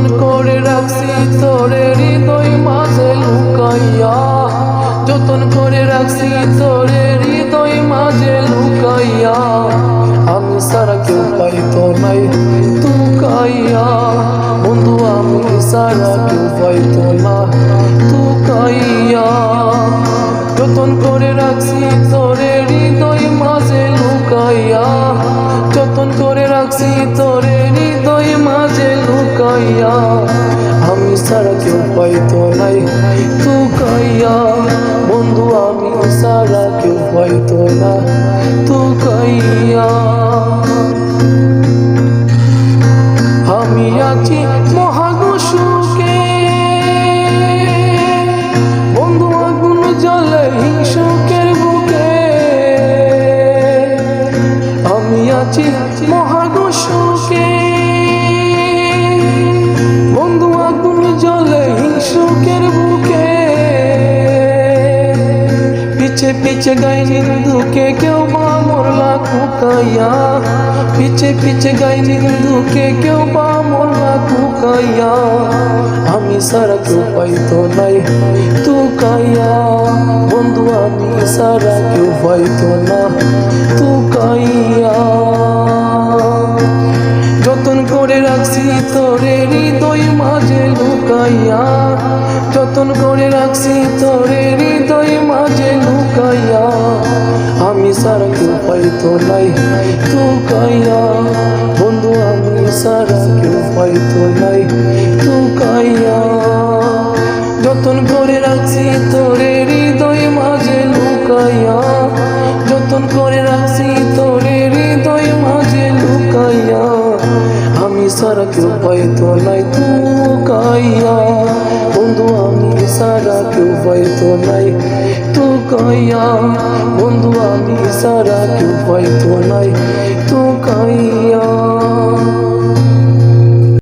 যতন করে রাখছি তোরে হৃদয় মাঝে লুকাইয়া। যতন করে রাখছি তোরে হৃদয় মাঝে লুকাইয়া। আমি সারা কেউ পাইতো নাই তুকাইয়া। বন্ধু, আমি সারা কেউ পাইতো না তুকাইয়া। যতন করে রাখছি তোরে কেউ পাইতো নাই। তুকাইয়া বন্ধু আমি সারা কেউ পাইতো না। তুকাইয়া আমি আছি মহাগুসুকে বন্ধু, আগুন জ্বলে হিংসুকের বুকে। আমি আছি মহাগুসুকে পিছে গাই নিন্দুকে কেউ বা মরলা কুকাইয়া পিছে পিছে গাই নিন্দুকে কেউ বা মরলা কুকাইয়া আমি সারা কেউ পাইতো নাই তু কাইয়া বন্ধু আমি সারা কেউ পাইতো না তু কাইয়া যতন করে রাখছি তোরে হৃদয় মাঝে লুকাইয়া যতন করে রাখছি তোরে হৃদয় মাঝে লুকাইয়া সারা কেউ পাইতো নাই তুকাইয়া বন্ধু আমি সারা কেউ পাইতো নাই তুকাইয়া যতন করে রাখছি তোরে হৃদয় মাঝে লুকাইয়া। যতন করে রাখছি তোরে হৃদয় মাঝে লুকাইয়া। আমি সারা কেউ পাইতো নাই তু কাইয়া। বন্ধু আমি সারা কেউ পাইতো নাই তু কাইয়া বন্ধু আমি সারা কেউ পাইতো নাই। তো কাইয়া